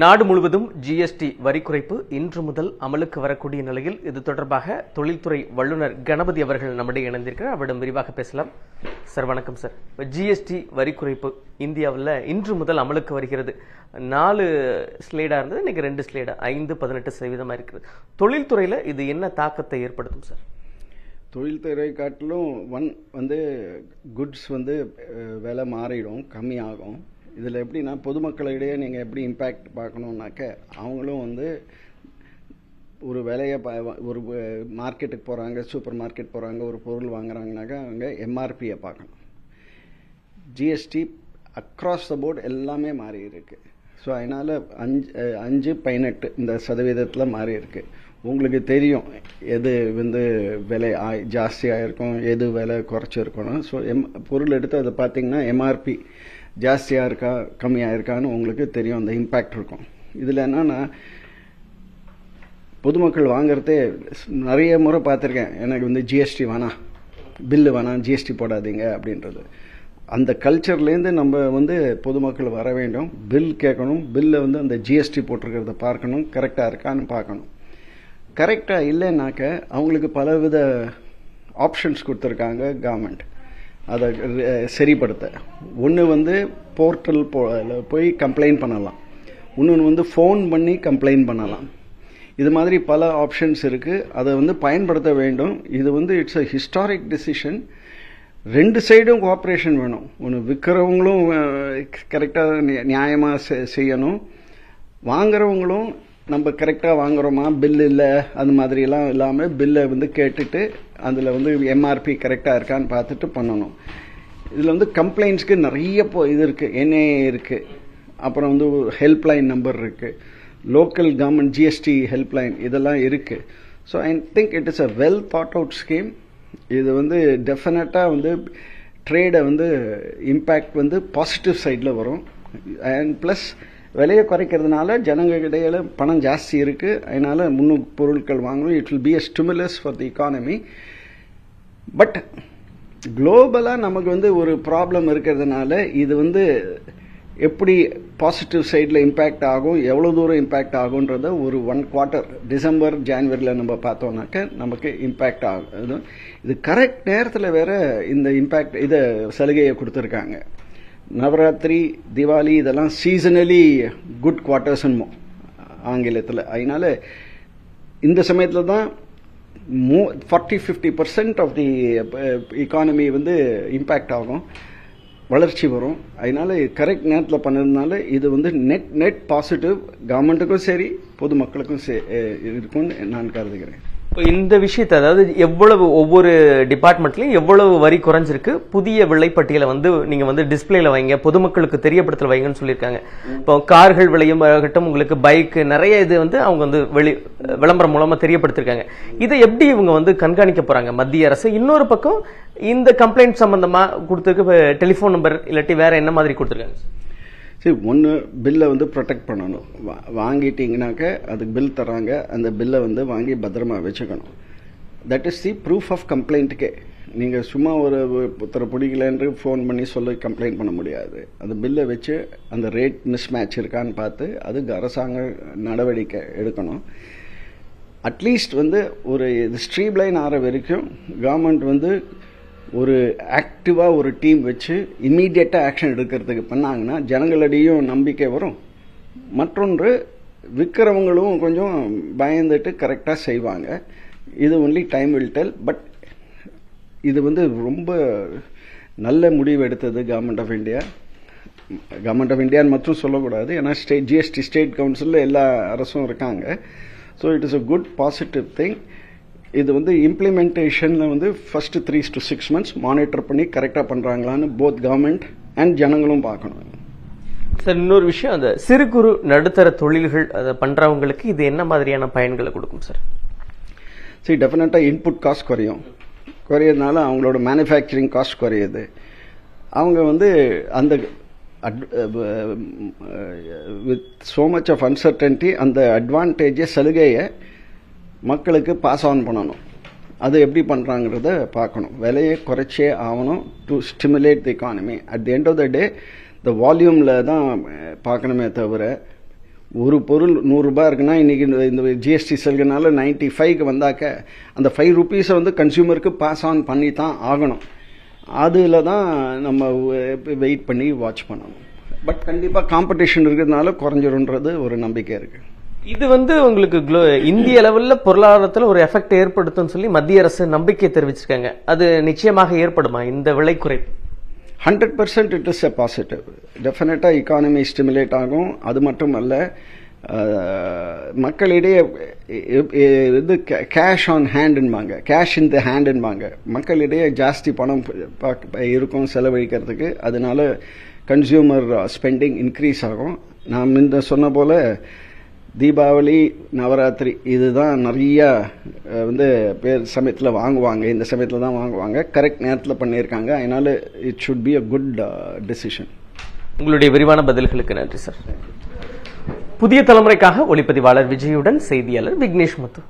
நாடு முழுவதும் ஜிஎஸ்டி வரி குறைப்பு இன்று முதல் அமலுக்கு வரக்கூடிய நிலையில் இது தொடர்பாக தொழில்துறை வல்லுநர் கணபதி அவர்கள் நம்முடைய இணைந்திருக்கிறார். அவரிடம் விரிவாக பேசலாம். சார் வணக்கம் சார். ஜிஎஸ்டி வரி குறைப்பு இந்தியாவில் இன்று முதல் அமலுக்கு வருகிறது. நாலு ஸ்லேடாக இருந்தது இன்னைக்கு ரெண்டு ஸ்லேடா. ஐந்து பதினெட்டு சதவீதமாக இருக்கிறது. தொழில்துறையில் இது என்ன தாக்கத்தை ஏற்படுத்தும் சார்? தொழில்துறை காட்டிலும் ஒன் வந்து குட்ஸ் வந்து விலை மாறிடும் கம்மியாகும். இதில் எப்படின்னா பொதுமக்களிடையே நீங்கள் எப்படி இம்பேக்ட் பார்க்கணுன்னாக்க அவங்களும் வந்து ஒரு விலையை ப ஒரு மார்க்கெட்டுக்கு போகிறாங்க சூப்பர் மார்க்கெட் போகிறாங்க ஒரு பொருள் வாங்குறாங்கனாக்கா அவங்க எம்ஆர்பியை பார்க்கணும். ஜிஎஸ்டி அக்ராஸ் த போர்டு எல்லாமே மாறி இருக்கு. ஸோ அதனால் அஞ்சு அஞ்சு பதினெட்டு இந்த சதவீதத்தில் மாறி இருக்கு. உங்களுக்கு தெரியும் எது வந்து விலை ஆ- ஜாஸ்தியாக இருக்கும் எது விலை குறைச்சிருக்கணும் ஸோ எம் பொருள் எடுத்து அதை பார்த்தீங்கன்னா எம்ஆர்பி ஜாஸ்தியாக இருக்கா கம்மியாக இருக்கான்னு உங்களுக்கு தெரியும் அந்த இம்பேக்ட் இருக்கும். இதில் என்னன்னா பொதுமக்கள் வாங்குறதே நிறைய முறை பார்த்துருக்கேன். எனக்கு வந்து ஜிஎஸ்டி வேணாம் பில்லு வேணாம் ஜிஎஸ்டி போடாதீங்க அப்படின்றது. அந்த கல்ச்சர்லேருந்து நம்ம வந்து பொதுமக்கள் வர வேண்டும். பில் கேட்கணும். பில்லை வந்து அந்த ஜிஎஸ்டி போட்டிருக்கிறத பார்க்கணும். கரெக்டாக இருக்கான்னு பார்க்கணும். கரெக்டாக இல்லைன்னாக்க அவங்களுக்கு பலவித ஆப்ஷன்ஸ் கொடுத்துருக்காங்க கவர்மெண்ட் அதை சரிப்படுத்த. ஒன்று வந்து போர்ட்டல் போ போய் கம்ப்ளைண்ட் பண்ணலாம். இன்னொன்று வந்து ஃபோன் பண்ணி கம்ப்ளைண்ட் பண்ணலாம். இது மாதிரி பல ஆப்ஷன்ஸ் இருக்குது அதை வந்து பயன்படுத்த வேண்டும். இது வந்து இட்ஸ் அ ஹிஸ்டாரிக் டெசிஷன் ரெண்டு சைடும் கோஆப்ரேஷன் வேணும். ஒன்று விற்கிறவங்களும் கரெக்டாக நியாயமாக செய்யணும். வாங்குறவங்களும் நம்ம கரெக்டாக வாங்குறோமா? பில் இல்லை அது மாதிரிலாம் இல்லாமல் பில்லை வந்து கேட்டுட்டு அதில் வந்து எம்ஆர்பி கரெக்டாக இருக்கான்னு பார்த்துட்டு பண்ணணும். இதில் வந்து கம்ப்ளைண்ட்ஸ்க்கு நிறைய போ இது இருக்குது என்ஏ இருக்குது அப்புறம் வந்து ஹெல்ப்லைன் நம்பர் இருக்குது லோக்கல் கவர்மெண்ட் ஜிஎஸ்டி ஹெல்ப்லைன் இதெல்லாம் இருக்குது so I think it is a well thought out scheme இது வந்து டெஃபினட்டாக வந்து ட்ரேடை வந்து இம்பேக்ட் வந்து பாசிட்டிவ் சைடில் வரும். அண்ட் ப்ளஸ் விலையை குறைக்கிறதுனால ஜனங்க இடையில பணம் ஜாஸ்தி இருக்குது அதனால முன்னூறு பொருட்கள் வாங்கணும். It will be a stimulus for the economy but குளோபலாக நமக்கு வந்து ஒரு ப்ராப்ளம் இருக்கிறதுனால இது வந்து எப்படி பாசிட்டிவ் சைடில் இம்பேக்ட் ஆகும் எவ்வளோ தூரம் இம்பேக்ட் ஆகுன்றத ஒரு ஒன் குவார்ட்டர் டிசம்பர் ஜான்வரியில் நம்ம பார்த்தோம்னாக்க நமக்கு இம்பேக்ட் ஆகும் இது- இது கரெக்ட் நேரத்தில் வேற இந்த இம்பேக்ட் இதை சலுகையை கொடுத்துருக்காங்க. நவராத்திரி திவாலி இதெல்லாம் சீசனலி குட் குவார்ட்டர்ஸ்ன்னு ஆங்கிலத்தில். அதனால இந்த சமயத்தில் தான் more forty fifty percent of the economy வந்து இம்பேக்ட் ஆகும். வளர்ச்சி வரும். அதனால கரெக்ட் நேரத்தில் பண்ணதுனால இது வந்து நெட் நெட் பாசிட்டிவ் கவர்மெண்ட்டுக்கும் சரி பொதுமக்களுக்கும் சே- இருக்கும்னு நான் கருதுகிறேன். இந்த விஷயத்தை அதாவது எவ்வளவு ஒவ்வொரு டிபார்ட்மெண்ட்லையும் எவ்வளவு வரி குறைஞ்சிருக்கு புதிய விலைப்பட்டியலை வந்து நீங்கள் வந்து டிஸ்பிளேல வைங்க பொதுமக்களுக்கு தெரியப்படுத்தல வைங்கன்னு சொல்லியிருக்காங்க. இப்போ கார்கள் விலையும் ஆகட்டும் உங்களுக்கு பைக் நிறைய இது வந்து அவங்க வந்து வெளி விளம்பரம் மூலமாக தெரியப்படுத்திருக்காங்க. இதை எப்படி இவங்க வந்து கண்காணிக்க போகிறாங்க மத்திய அரசு இன்னொரு பக்கம் இந்த கம்ப்ளைண்ட் சம்பந்தமாக கொடுத்துருக்கு டெலிஃபோன் நம்பர் இல்லாட்டி வேற என்ன மாதிரி கொடுத்துருக்காங்க? சரி ஒன்று பில்லை வந்து ப்ரொடெக்ட் பண்ணணும். வா- வாங்கிட்டீங்கனாக்க அதுக்கு பில் தராங்க அந்த பில்லை வந்து வாங்கி பத்திரமா வச்சுக்கணும். That is the proof of கம்ப்ளைண்ட்டுக்கே நீங்கள் சும்மா ஒரு ஒருத்தரை பிடிக்கலன்று ஃபோன் பண்ணி சொல்லி கம்ப்ளைண்ட் பண்ண முடியாது. அந்த பில்லை வச்சு அந்த ரேட் மிஸ் மேட்ச் இருக்கான்னு பார்த்து அதுக்கு அரசாங்க நடவடிக்கை எடுக்கணும். அட்லீஸ்ட் வந்து ஒரு இது ஸ்ட்ரீம்லைன் ஆகிற வரைக்கும் கவர்மெண்ட் வந்து ஒரு ஆக்டிவாக ஒரு டீம் வச்சு இம்மீடியட்டாக ஆக்ஷன் எடுக்கிறதுக்கு பண்ணாங்கன்னா ஜனங்களிடையும் நம்பிக்கை வரும். மற்றொன்று விற்கிறவங்களும் கொஞ்சம் பயந்துட்டு கரெக்டாக செய்வாங்க. இது only time will tell but இது வந்து ரொம்ப நல்ல முடிவு எடுத்தது government of India government of இந்தியான்னு மட்டும் சொல்லக்கூடாது ஏன்னா ஸ்டேட் ஜிஎஸ்டி ஸ்டேட் கவுன்சிலில் எல்லா அரசும் இருக்காங்க. So it is a good positive thing இது வந்து இம்ப்ளிமெண்டேஷனில் வந்து first three to six months monitor பண்ணி கரெக்டாக பண்ணுறாங்களான்னு போத் கவர்மெண்ட் அண்ட் ஜனங்களும் பார்க்கணும். சார் இன்னொரு விஷயம் அந்த சிறு குறு நடுத்தர தொழில்கள் அதை பண்றவங்களுக்கு இது என்ன மாதிரியான பயன்களை கொடுக்கும் சார் சரி டெஃபினட்டாக இன்புட் காஸ்ட் குறையும். குறையிறதுனால அவங்களோட மேனுஃபேக்சரிங் காஸ்ட் குறையுது. அவங்க வந்து அந்த with so much of uncertainty அந்த அட்வான்டேஜை சலுகையை மக்களுக்கு பாஸ் ஆன் பண்ணணும். அது எப்படி பண்ணுறாங்கிறத பார்க்கணும். விலையை குறைச்சே ஆகணும் to stimulate the economy at the end of the day the வால்யூமில் தான் பார்க்கணுமே தவிர ஒரு பொருள் நூறுரூபா இருக்குன்னா இன்றைக்கி இந்த ஜிஎஸ்டி செல்கிறனால நைன்ட்டி ஃபைவ்க்கு வந்தாக்க அந்த ஃபைவ் ருபீஸை வந்து கன்சியூமருக்கு பாஸ் ஆன் பண்ணி தான் ஆகணும். அதில் தான் நம்ம வெயிட் பண்ணி வாட்ச் பண்ணணும். பட் கண்டிப்பாக காம்படிஷன் இருக்கிறதுனால குறைஞ்சிருன்றது ஒரு நம்பிக்கை இருக்குது இது வந்து உங்களுக்கு இந்திய லெவல்ல பொருளாதாரத்தில் ஒரு எஃபெக்ட் ஏற்படுத்தும் சொல்லி மத்திய அரசு நம்பிக்கை தெரிவிச்சிருக்காங்க. அது நிச்சயமாக ஏற்படுமா? இந்த விலை குறைப்பு. Hundred percent it is a positive டெஃபினட்டாக இக்கானமி ஸ்டிமுலேட் ஆகும். அது மட்டும் அல்ல மக்களிடையே இது கேஷ் ஆன் ஹேண்டுன்பாங்க கேஷ் இன் த ஹேண்டுன்பாங்க மக்களிடையே ஜாஸ்தி பணம் இருக்கும் செலவழிக்கிறதுக்கு. அதனால கன்சியூமர் ஸ்பெண்டிங் இன்க்ரீஸ் ஆகும். நான் இந்த சொன்ன போல தீபாவளி நவராத்திரி இதுதான் நிறையா வந்து பேர் சமயத்தில் வாங்குவாங்க. இந்த சமயத்தில் தான் வாங்குவாங்க. கரெக்ட் நேரத்தில் பண்ணியிருக்காங்க. அதனால it should be a good decision உங்களுடைய விரிவான பதில்களுக்கு நன்றி சார் புதிய தலைமுறைக்காக ஒளிப்பதிவாளர் விஜயுடன் செய்தியாளர் விக்னேஷ் முத்து.